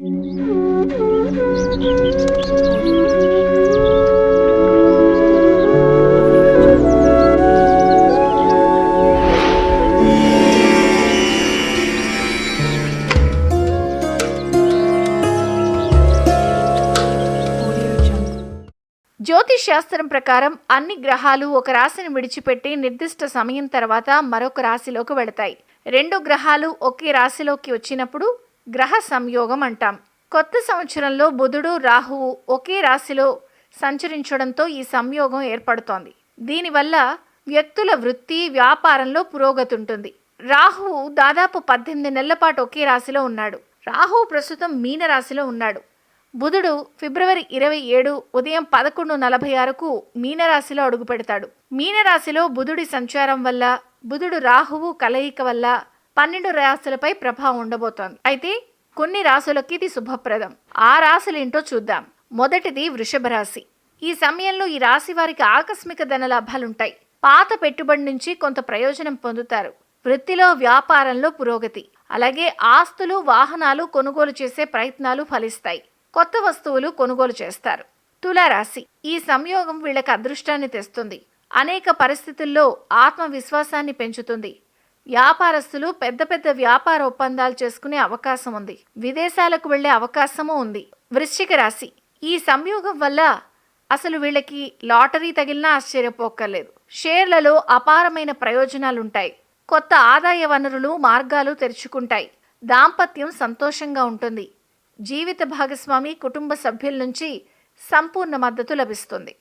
జ్యోతిష్ శాస్త్రం ప్రకారం అన్ని గ్రహాలు ఒక రాశిని విడిచిపెట్టి నిర్దిష్ట సమయం తర్వాత మరొక రాశిలోకి వెళతాయి. రెండు గ్రహాలు ఒకే రాశిలోకి వచ్చినప్పుడు గ్రహ సంయోగం అంటాం. కొత్త సంవత్సరంలో బుధుడు రాహువు ఒకే రాశిలో సంచరించడంతో ఈ సంయోగం ఏర్పడుతోంది. దీనివల్ల వ్యక్తుల వృత్తి వ్యాపారంలో పురోగతి ఉంటుంది. రాహువు దాదాపు పద్దెనిమిది నెలల పాటు ఒకే రాశిలో ఉన్నాడు. రాహువు ప్రస్తుతం మీన రాశిలో ఉన్నాడు. బుధుడు ఫిబ్రవరి ఇరవై ఏడు ఉదయం పదకొండు నలభై ఆరుకు మీనరాశిలో అడుగు పెడతాడు మీనరాశిలో బుధుడి సంచారం వల్ల బుధుడు రాహువు కలయిక వల్ల పన్నెండు రాశులపై ప్రభావం ఉండబోతోంది. అయితే కొన్ని రాశులకి ఇది శుభప్రదం. ఆ రాశులేంటో చూద్దాం. మొదటిది వృషభ రాశి. ఈ సమయంలో ఈ రాశి వారికి ఆకస్మిక ధన లాభాలుంటాయి. పాత పెట్టుబడి నుంచి కొంత ప్రయోజనం పొందుతారు. వృత్తిలో వ్యాపారంలో పురోగతి. అలాగే ఆస్తులు వాహనాలు కొనుగోలు చేసే ప్రయత్నాలు ఫలిస్తాయి. కొత్త వస్తువులు కొనుగోలు చేస్తారు. తులారాశి. ఈ సంయోగం వీళ్ళకి అదృష్టాన్ని తెస్తుంది. అనేక పరిస్థితుల్లో ఆత్మవిశ్వాసాన్ని పెంచుతుంది. వ్యాపారస్తులు పెద్ద పెద్ద వ్యాపార ఒప్పందాలు చేసుకునే అవకాశం ఉంది. విదేశాలకు వెళ్ళే అవకాశము ఉంది. వృశ్చిక రాశి. ఈ సంయోగం వల్ల అసలు వీళ్ళకి లాటరీ తగిలినా ఆశ్చర్యపోక్కర్లేదు. షేర్లలో అపారమైన ప్రయోజనాలుంటాయి. కొత్త ఆదాయ వనరులు మార్గాలు తెరుచుకుంటాయి. దాంపత్యం సంతోషంగా ఉంటుంది. జీవిత భాగస్వామి కుటుంబ సభ్యుల నుంచి సంపూర్ణ మద్దతు లభిస్తుంది.